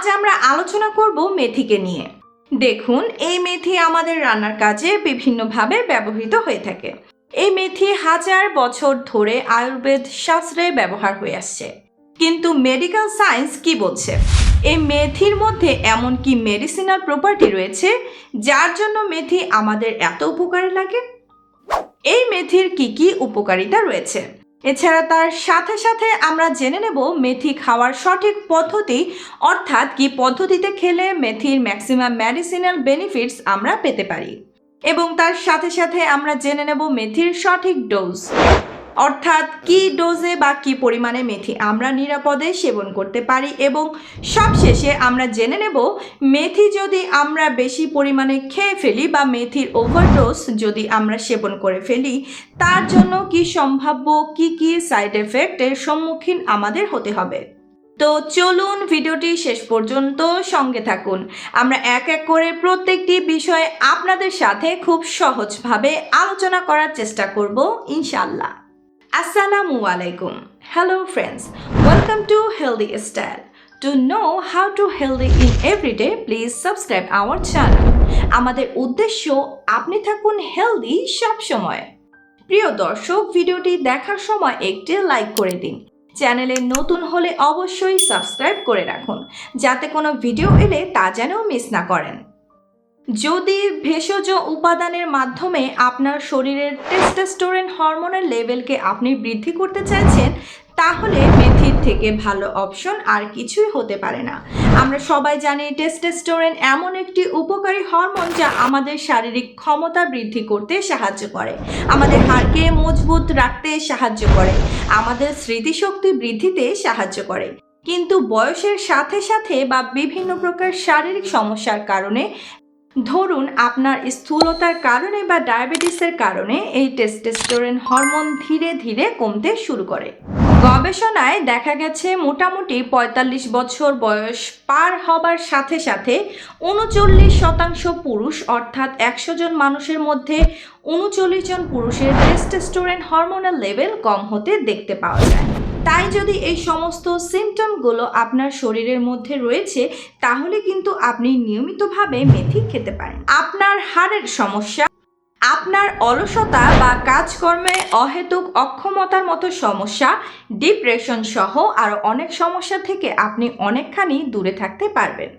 আজ আমরা আলোচনা করব মেথিকে নিয়ে। দেখুন, এই মেথি আমাদের রান্নার কাজে বিভিন্নভাবে ব্যবহৃত হয়ে থাকে। এই মেথি হাজার বছর ধরে আয়ুর্বেদ শাস্ত্রে ব্যবহার হয়ে আসছে। কিন্তু মেডিকেল সায়েন্স কি বলছে? এই মেথির মধ্যে এমন কি মেডিসিনাল প্রপার্টি রয়েছে, যার জন্য মেথি আমাদের এত উপকারী লাগে? এই মেথির কি কি উপকারিতা রয়েছে? এছাড়া তার সাথে সাথে আমরা জেনে নেব মেথি খাওয়ার সঠিক পদ্ধতি, অর্থাৎ কি পদ্ধতিতে খেলে মেথির ম্যাক্সিমাম মেডিসিনাল বেনিফিটস আমরা পেতে পারি। এবং তার সাথে সাথে আমরা জেনে নেব মেথির সঠিক ডোজ অর্থাৎ কি ডোজে বা কি পরিমাণে মেথি আমরা নিরাপদে সেবন করতে পারি এবং সবশেষে আমরা জেনে নেব, মেথি যদি আমরা বেশি পরিমাণে খেয়ে ফেলি বা মেথির ওভারডোজ যদি আমরা সেবন করে ফেলি, তার জন্য কি সম্ভাব্য, কি কি সাইড এফেক্টের সম্মুখীন আমাদের হতে হবে? তো চলুন ভিডিওটি শেষ পর্যন্ত সঙ্গে থাকুন। আমরা এক এক করে প্রত্যেকটি বিষয়ে আপনাদের সাথে খুব সহজভাবে আলোচনা করার চেষ্টা করব ইনশাল্লাহ আসসালামু আলাইকুম hello friends welcome to healthy style To know how to healthy in everyday, please subscribe our channel. আমাদের উদ্দেশ্য আপনি থাকুন হেলদি সব সময়। প্রিয় দর্শক ভিডিওটি দেখার সময় একটি লাইক করে দিন। চ্যানেলে নতুন হলে অবশ্যই সাবস্ক্রাইব করে রাখুন যাতে কোনো ভিডিও এলে তা যেন মিস না করেন। যদি ভেষজ উপাদানের মাধ্যমে আপনার শরীরের টেস্টোস্টেরন হরমোনের লেভেলকে আপনি বৃদ্ধি করতে চাইছেন, তাহলে মেথির থেকে ভালো অপশন আর কিছুই হতে পারে না। আমরা সবাই জানি টেস্টোস্টেরন এমন একটি উপকারী হরমোন যা আমাদের শারীরিক ক্ষমতা বৃদ্ধি করতে সাহায্য করে। আমাদের হাড়কে মজবুত রাখতে সাহায্য করে। আমাদের স্মৃতিশক্তি বৃদ্ধিতে সাহায্য করে। কিন্তু বয়সের সাথে সাথে বা বিভিন্ন প্রকার শারীরিক সমস্যার কারণে ধরুন আপনার স্থূলতার কারণে বা ডায়াবেটিসের কারণে এই টেস্টোস্টেরন হরমোন ধীরে ধীরে কমতে শুরু করে। গবেষণায় দেখা গেছে মোটামুটি পঁয়তাল্লিশ বছর বয়স পার হবার সাথে সাথে উনচল্লিশ শতাংশ পুরুষ অর্থাৎ একশো জন মানুষের মধ্যে উনচল্লিশ জন পুরুষের টেস্টোস্টেরন হরমোনাল লেভেল কম হতে দেখতে পাওয়া যায়। তাই যদি এই সমস্ত সিমটমগুলো আপনার শরীরের মধ্যে রয়েছে, তাহলে কিন্তু আপনি নিয়মিতভাবে মেথি খেতে পারেন। আপনার হাড়ের সমস্যা, আপনার অলসতা বা কাজকর্মে অহেতুক অক্ষমতার মতো সমস্যা ডিপ্রেশন সহ আরও অনেক সমস্যা থেকে আপনি অনেকখানি দূরে থাকতে পারবেন।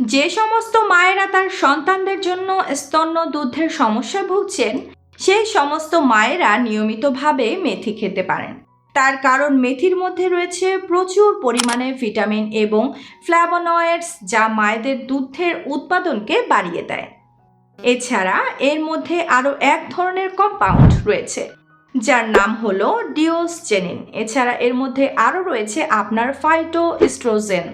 যে সমস্ত মায়েরা তার সন্তানদের জন্য স্তন্য দুধের সমস্যা ভুগছেন, সেই সমস্ত মায়েরা নিয়মিতভাবে মেথি খেতে পারেন। তার কারণ মেথির মধ্যে রয়েছে প্রচুর পরিমাণে ভিটামিন এবং ফ্ল্যাভোনয়েডস যা মায়েদের দুধের উৎপাদনকে বাড়িয়ে দেয়। এছাড়া এর মধ্যে আরও এক ধরনের কম্পাউন্ড রয়েছে, যার নাম হলো ডিওসজেনিন এছাড়া এর মধ্যে আরও রয়েছে আপনার ফাইটো ইস্ট্রোজেন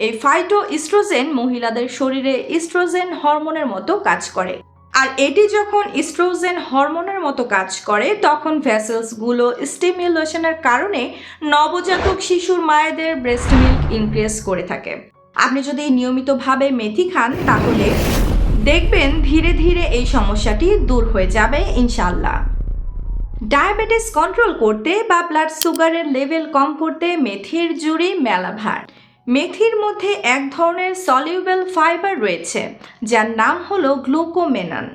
এই ফাইটো ইস্ট্রোজেন মহিলাদের শরীরে ইস্ট্রোজেন হরমোনের মতো কাজ করে। আর এটি যখন ইস্ট্রোজেন হরমোনের মতো কাজ করে, তখন ভ্যাসেলসগুলো স্টিমুলেশনের কারণে নবজাতক শিশুর মায়েদের ব্রেস্ট মিল্ক ইনক্রিজ করে থাকে। আপনি যদি নিয়মিতভাবে মেথি খান, তাহলে দেখবেন ধীরে ধীরে এই সমস্যাটি দূর হয়ে যাবে ইনশাল্লাহ ডায়াবেটিস কন্ট্রোল করতে বা ব্লাড সুগারের লেভেল কম করতে মেথির জুড়ি মেলাভার। মেথির মধ্যে এক ধরনের সলিউবেল ফাইবার রয়েছে, যার নাম হলো গ্লুকোমেনান।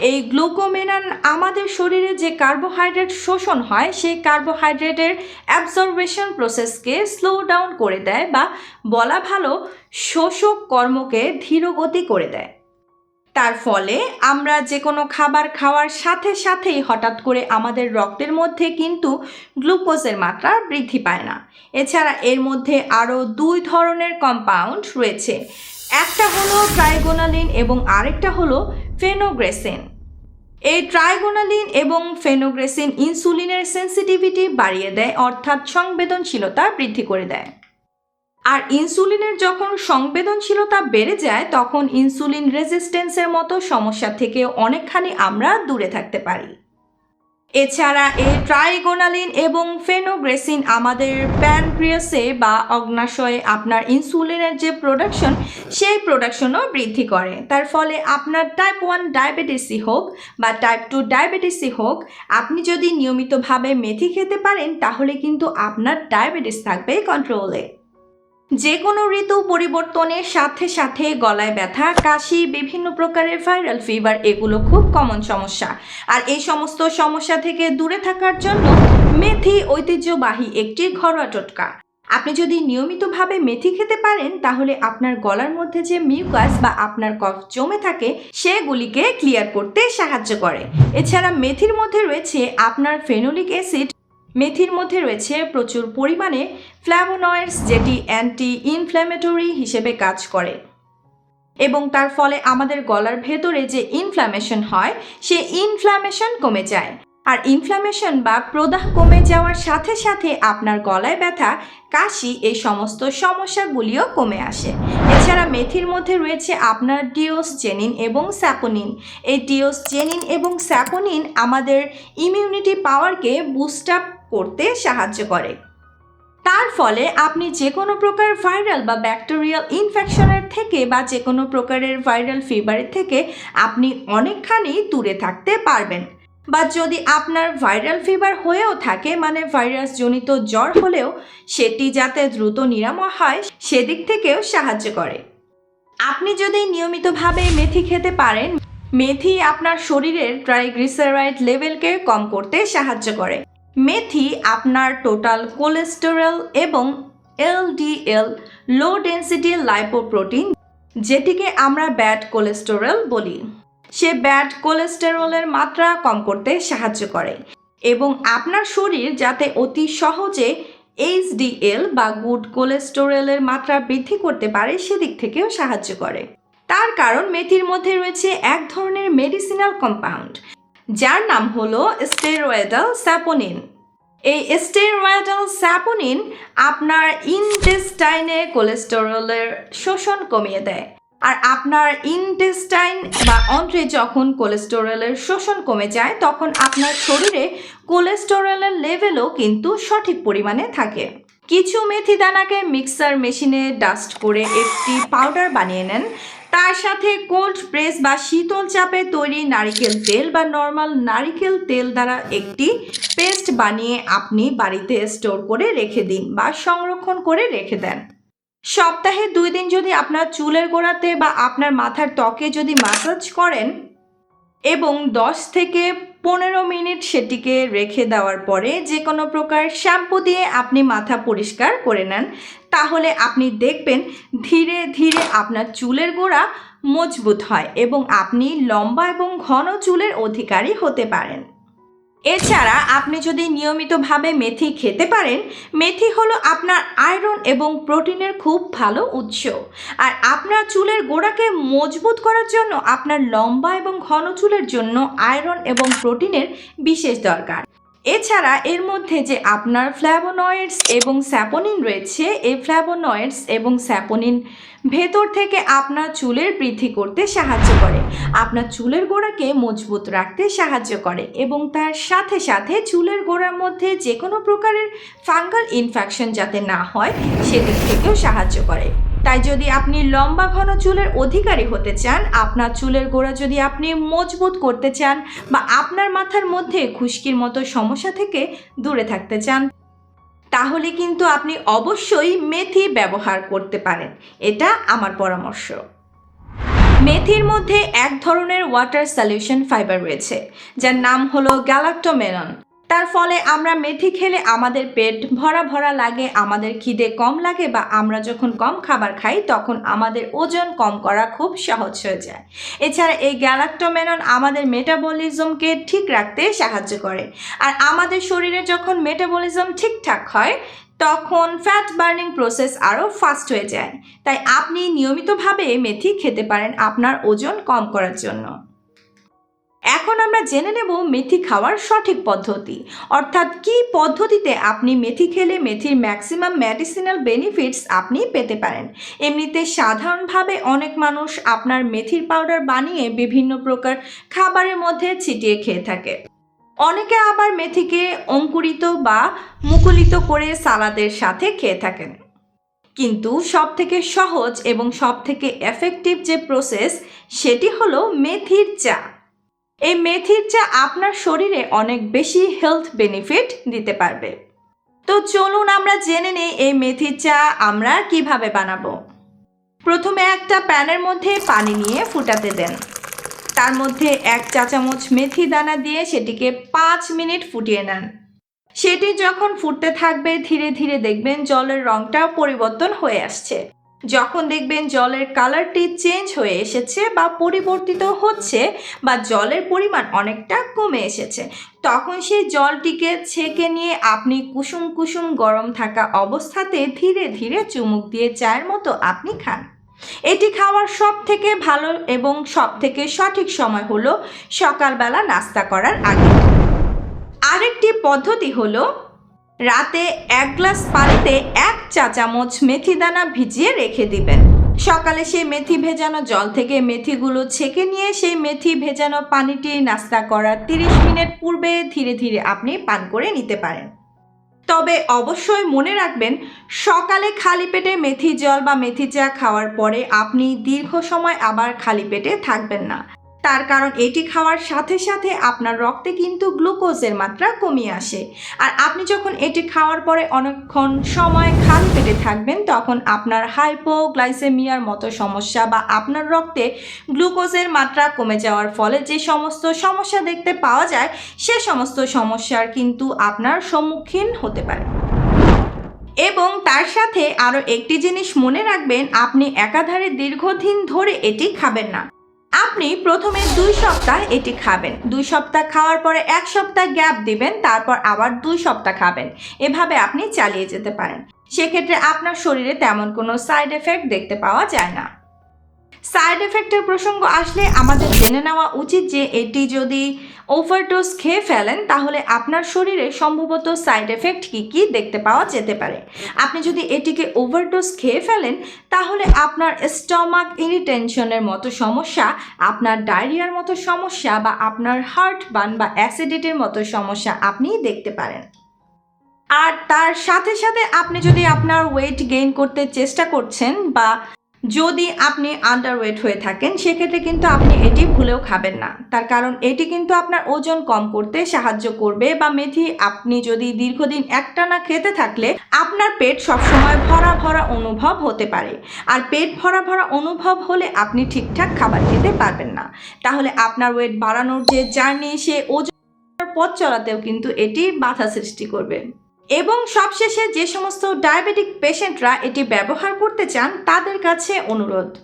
এই গ্লুকোমেনান আমাদের শরীরে যে কার্বোহাইড্রেট শোষণ হয়, সেই কার্বোহাইড্রেটের অ্যাবজর্বেশন প্রসেসকে স্লো ডাউন করে দেয় বা বলা ভালো শোষক কর্মকে ধীরগতি করে দেয়। তার ফলে আমরা যে কোনো খাবার খাওয়ার সাথে সাথেই হঠাৎ করে আমাদের রক্তের মধ্যে কিন্তু গ্লুকোজের মাত্রা বৃদ্ধি পায় না। এছাড়া এর মধ্যে আরও দুই ধরনের কম্পাউন্ড রয়েছে। একটা হলো ট্রাইগোনালিন এবং আরেকটা হলো ফেনোগ্রেসিন এই ট্রাইগোনালিন এবং ফেনোগ্রেসিন ইনসুলিনের সেন্সিটিভিটি বাড়িয়ে দেয়, অর্থাৎ সংবেদনশীলতা বৃদ্ধি করে দেয়। আর ইনসুলিনের যখন সংবেদনশীলতা বেড়ে যায়, তখন ইনসুলিন রেজিস্ট্যান্সের মতো সমস্যা থেকে অনেকখানি আমরা দূরে থাকতে পারি। এছাড়া এই ট্রাইগোনালিন এবং ফেনোগ্রেসিন আমাদের প্যানক্রিয়াসে বা অগ্নাশয়ে আপনার ইনসুলিনের যে প্রোডাকশন, সেই প্রোডাকশনও বৃদ্ধি করে। তার ফলে আপনার টাইপ ওয়ান ডায়াবেটিসই হোক বা টাইপ টু ডায়াবেটিসই হোক, আপনি যদি নিয়মিতভাবে মেথি খেতে পারেন, তাহলে কিন্তু আপনার ডায়াবেটিস থাকবে কন্ট্রোলে। যে কোনো ঋতু পরিবর্তনের সাথে সাথে গলায় ব্যথা, কাশি, বিভিন্ন প্রকারের ভাইরাল ফিভার এগুলো খুব কমন সমস্যা। আর এই সমস্ত সমস্যা থেকে দূরে থাকার জন্য মেথি ঐতিহ্যবাহী একটি ঘরোয়া টোটকা। আপনি যদি নিয়মিতভাবে মেথি খেতে পারেন, তাহলে আপনার গলার মধ্যে যে মিউকাস বা আপনার কফ জমে থাকে, সেগুলিকে ক্লিয়ার করতে সাহায্য করে। এছাড়া মেথির মধ্যে রয়েছে আপনার ফেনোলিক অ্যাসিড মেথির মধ্যে রয়েছে প্রচুর পরিমাণে ফ্ল্যাভোনয়েডস যেটি অ্যান্টি ইনফ্ল্যামেটরি হিসেবে কাজ করে। এবং তার ফলে আমাদের গলার ভেতরে যে ইনফ্ল্যামেশন হয়, সে ইনফ্ল্যামেশন কমে যায়। আর ইনফ্ল্যামেশন বা প্রদাহ কমে যাওয়ার সাথে সাথে আপনার গলায় ব্যথা, কাশি এই সমস্ত সমস্যাগুলিও কমে আসে। এছাড়া মেথির মধ্যে রয়েছে আপনার ডিওসজেনিন এবং স্যাপোনিন। এই ডিওসজেনিন এবং স্যাপোনিন আমাদের ইমিউনিটি পাওয়ারকে বুস্ট আপ করতে সাহায্য করে। তার ফলে আপনি যে কোনো প্রকার ভাইরাল বা ব্যাকটেরিয়াল ইনফেকশনের থেকে বা যে কোনো প্রকারের ভাইরাল ফিভারের থেকে আপনি অনেকখানি দূরে থাকতে পারবেন। বা যদি আপনার ভাইরাল ফিভার হয়েও থাকে মানে ভাইরাস জনিত জ্বর হলেও, সেটি যাতে দ্রুত নিরাময় হয়, সেদিক থেকেও সাহায্য করে। আপনি যদি নিয়মিতভাবে মেথি খেতে পারেন, মেথি আপনার শরীরের ট্রাইগ্লিসারাইড লেভেলকে কম করতে সাহায্য করে। মেথি আপনার টোটাল কোলেস্টেরল এবং এলডিএল লো ডেন্সিটি লাইপোপ্রোটিন যেটিকে আমরা ব্যাড কোলেস্টেরল বলি। সে ব্যাড কোলেস্টেরলের মাত্রা কম করতে সাহায্য করে এবং আপনার শরীর যাতে অতি সহজে এইচডিএল বা গুড কোলেস্টেরলের মাত্রা বৃদ্ধি করতে পারে সেদিক থেকেও সাহায্য করে। তার কারণ মেথির মধ্যে রয়েছে এক ধরনের মেডিসিনাল কম্পাউন্ড যার নাম হলো স্টেরয়েডাল স্যাপোনিন। এই স্টেরয়েডাল স্যাপোনিন আপনার ইনটেস্টাইনে কোলেস্টেরলের শোষণ কমিয়ে দেয়। আর আপনার ইনটেস্টাইন বা অন্ত্রে যখন কোলেস্টেরলের শোষণ কমে যায়, তখন আপনার শরীরে কোলেস্টেরলের লেভেলও কিন্তু সঠিক পরিমাণে থাকে। কিছু মেথি দানাকে মিক্সার মেশিনে ডাস্ট করে একটি পাউডার বানিয়ে নেন তার সাথে কোল্ড প্রেস বা শীতল চাপে তৈরি নারিকেল তেল বা নর্মাল নারিকেল তেল দ্বারা একটি পেস্ট বানিয়ে আপনি বাড়িতে স্টোর করে রেখে দিন বা সংরক্ষণ করে রেখে দেন। সপ্তাহে দুই দিন যদি আপনার চুলের গোড়াতে বা আপনার মাথার ত্বকে যদি মাসাজ করেন এবং দশ থেকে পনেরো মিনিট সেটিকে রেখে দেওয়ার পরে যে কোনো প্রকার শ্যাম্পু দিয়ে আপনি মাথা পরিষ্কার করে নেন। তাহলে আপনি দেখবেন ধীরে ধীরে আপনার চুলের গোড়া মজবুত হয় এবং আপনি লম্বা এবং ঘন চুলের অধিকারী হতে পারেন। এছাড়া আপনি যদি নিয়মিতভাবে মেথি খেতে পারেন, মেথি হলো আপনার আয়রন এবং প্রোটিনের খুব ভালো উৎস। আর আপনার চুলের গোড়াকে মজবুত করার জন্য আপনার লম্বা এবং ঘন চুলের জন্য আয়রন এবং প্রোটিনের বিশেষ দরকার। এছাড়া এর মধ্যে যে আপনার ফ্ল্যাভোনয়েডস এবং স্যাপোনিন রয়েছে, এই ফ্ল্যাভোনয়েডস এবং স্যাপোনিন ভেতর থেকে আপনার চুলের বৃদ্ধি করতে সাহায্য করে। আপনার চুলের গোড়াকে মজবুত রাখতে সাহায্য করে এবং তার সাথে সাথে চুলের গোড়ার মধ্যে যে কোনো প্রকারের ফাঙ্গাল ইনফেকশন যাতে না হয়, সেদিক থেকেও সাহায্য করে। তাই যদি আপনি লম্বা ঘন চুলের অধিকারী হতে চান, আপনার চুলের গোড়া যদি আপনি মজবুত করতে চান বা আপনার মাথার মধ্যে খুশকির মতো সমস্যা থেকে দূরে থাকতে চান, তাহলে কিন্তু আপনি অবশ্যই মেথি ব্যবহার করতে পারেন। এটা আমার পরামর্শ। মেথির মধ্যে এক ধরনের ওয়াটার সলিউশন ফাইবার রয়েছে, যার নাম হলো গ্যালাক্টোমেনন তার ফলে আমরা মেথি খেলে আমাদের পেট ভরা ভরা লাগে, আমাদের খিদে কম লাগে বা আমরা যখন কম খাবার খাই, তখন আমাদের ওজন কম করা খুব সহজ হয়ে যায়। এছাড়া এই গ্যালাক্টোমেনন আমাদের মেটাবলিজমকে ঠিক রাখতে সাহায্য করে। আর আমাদের শরীরে যখন মেটাবলিজম ঠিকঠাক হয়, তখন ফ্যাট বার্নিং প্রসেস আরও ফাস্ট হয়ে যায়। তাই আপনি নিয়মিতভাবে মেথি খেতে পারেন আপনার ওজন কম করার জন্য। এখন আমরা জেনে নেব মেথি খাওয়ার সঠিক পদ্ধতি। অর্থাৎ কী পদ্ধতিতে আপনি মেথি খেলে মেথির ম্যাক্সিমাম মেডিসিনাল বেনিফিটস আপনি পেতে পারেন? এমনিতে সাধারণভাবে অনেক মানুষ আপনার মেথির পাউডার বানিয়ে বিভিন্ন প্রকার খাবারের মধ্যে ছিটিয়ে খেয়ে থাকে। অনেকে আবার মেথিকে অঙ্কুরিত বা মুকুলিত করে সালাদের সাথে খেয়ে থাকেন। কিন্তু সব থেকে সহজ এবং সব থেকে এফেক্টিভ যে প্রসেস সেটি হলো মেথির চা। এই মেথির চা আপনার শরীরে অনেক বেশি হেলথ বেনিফিট দিতে পারবে। তো চলুন আমরা জেনে নিই এই মেথির চা আমরা কীভাবে বানাবো। প্রথমে একটা প্যানের মধ্যে পানি নিয়ে ফুটাতে দেন। তার মধ্যে এক চা চামচ মেথি দানা দিয়ে সেটিকে পাঁচ মিনিট ফুটিয়ে নেন। সেটি যখন ফুটতে থাকবে, ধীরে ধীরে দেখবেন জলের রংটা পরিবর্তন হয়ে আসছে। যখন দেখবেন জলের কালারটি চেঞ্জ হয়ে এসেছে বা পরিবর্তিত হচ্ছে বা জলের পরিমাণ অনেকটা কমে এসেছে, তখন সেই জলটিকে ছেঁকে নিয়ে আপনি কুসুম কুসুম গরম থাকা অবস্থাতে ধীরে ধীরে চুমুক দিয়ে চায়ের মতো আপনি খান। এটি খাওয়ার সব থেকে ভালো এবং সব থেকে সঠিক সময় হলো সকালবেলা নাস্তা করার আগে। আরেকটি পদ্ধতি হলো রাতে এক গ্লাস পানিতে এক চা চামচ মেথি দানা ভিজিয়ে রেখে দিবেন। সকালে সেই মেথি ভেজানো জল থেকে মেথিগুলো ছেঁকে নিয়ে সেই মেথি ভেজানো পানিটি নাস্তা করার তিরিশ মিনিট পূর্বে ধীরে ধীরে আপনি পান করে নিতে পারেন। তবে অবশ্যই মনে রাখবেন, সকালে খালি পেটে মেথি জল বা মেথি চা খাওয়ার পরে আপনি দীর্ঘ সময় আবার খালি পেটে থাকবেন না। তার কারণ এটি খাওয়ার সাথে সাথে আপনার রক্তে কিন্তু গ্লুকোজের মাত্রা কমিয়ে আসে। আর আপনি যখন এটি খাওয়ার পরে অনেকক্ষণ সময় খালি পেটে থাকবেন, তখন আপনার হাইপোগ্লাইসেমিয়ার মতো সমস্যা বা আপনার রক্তে গ্লুকোজের মাত্রা কমে যাওয়ার ফলে যে সমস্ত সমস্যা দেখতে পাওয়া যায়, সে সমস্ত সমস্যার কিন্তু আপনার সম্মুখীন হতে পারে। এবং তার সাথে আরও একটি জিনিস মনে রাখবেন, আপনি একাধারে দীর্ঘদিন ধরে এটি খাবেন না। আপনি প্রথমে দুই সপ্তাহ এটি খাবেন। দুই সপ্তাহ খাওয়ার পরে এক সপ্তাহ গ্যাপ দিবেন, তারপর আবার দুই সপ্তাহ খাবেন। এভাবে আপনি চালিয়ে যেতে পারেন। সেক্ষেত্রে আপনার শরীরে তেমন কোনো সাইড এফেক্ট দেখতে পাওয়া যায় না। সাইড এফেক্টের প্রসঙ্গ আসলে আমাদের জেনে নেওয়া উচিত যে এটি যদি ওভারডোজ খেয়ে ফেলেন, তাহলে আপনার শরীরে সম্ভবত সাইড এফেক্ট কী কী দেখতে পাওয়া যেতে পারে। আপনি যদি এটিকে ওভারডোজ খেয়ে ফেলেন, তাহলে আপনার স্টমাক ইরিটেনশনের মতো সমস্যা, আপনার ডায়রিয়ার মতো সমস্যা বা আপনার হার্ট বান বা অ্যাসিডিটির মতো সমস্যা আপনি দেখতে পারেন। আর তার সাথে সাথে আপনি যদি আপনার ওয়েট গেইন করতে চেষ্টা করছেন বা যদি আপনি আন্ডারওয়েট হয়ে থাকেন, সেক্ষেত্রে কিন্তু আপনি এটি ভুলেও খাবেন না। তার কারণ এটি কিন্তু আপনার ওজন কম করতে সাহায্য করবে বা মেথি আপনি যদি দীর্ঘদিন একটানা খেতে থাকলে, আপনার পেট সবসময় ভরা ভরা অনুভব হতে পারে। আর পেট ভরা ভরা অনুভব হলে আপনি ঠিকঠাক খাবার খেতে পারবেন না। তাহলে আপনার ওয়েট বাড়ানোর যে জার্নি সে ওজন পথ চলাতেও কিন্তু এটি বাধা সৃষ্টি করবে। এবং সবশেষে যে সমস্ত ডায়াবেটিক পেশেন্টরা এটি ব্যবহার করতে চান, তাদের কাছে অনুরোধ।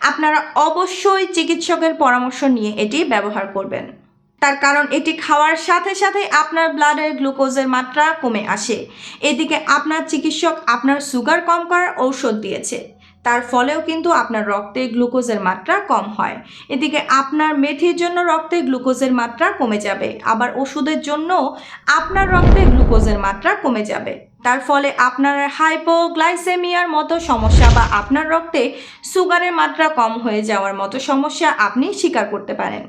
আপনারা অবশ্যই চিকিৎসকের পরামর্শ নিয়ে এটি ব্যবহার করবেন। তার কারণ, এটি খাওয়ার সাথে সাথে আপনার ব্লাডের গ্লুকোজের মাত্রা কমে আসে। এদিকে আপনার চিকিৎসক আপনার সুগার কম করার ঔষধ দিয়েছে। তার ফলেও কিন্তু আপনার রক্তে গ্লুকোজের মাত্রা কম হয়। এদিকে আপনার মেথির জন্য রক্তে গ্লুকোজের মাত্রা কমে যাবে। আবার ওষুধের জন্য আপনার রক্তে গ্লুকোজের মাত্রা কমে যাবে। তার ফলে আপনার হাইপোগ্লাইসেমিয়ার মতো সমস্যা বা আপনার রক্তে সুগারের মাত্রা কম হয়ে যাওয়ার মতো সমস্যা আপনি স্বীকার করতে পারেন।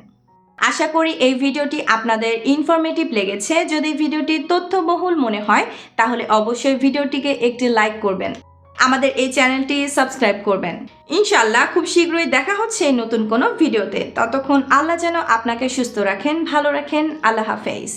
আশা করি এই ভিডিওটি আপনাদের ইনফরমেটিভ লেগেছে। যদি ভিডিওটি তথ্যবহুল মনে হয়, তাহলে অবশ্যই ভিডিওটিকে একটি লাইক করবেন। আমাদের এই চ্যানেলটি সাবস্ক্রাইব করবেন। ইনশাল্লাহ খুব শীঘ্রই দেখা হচ্ছে নতুন কোনো ভিডিওতে। ততক্ষণ আল্লাহ যেন আপনাকে সুস্থ রাখেন, ভালো রাখেন। আল্লাহ হাফেজ।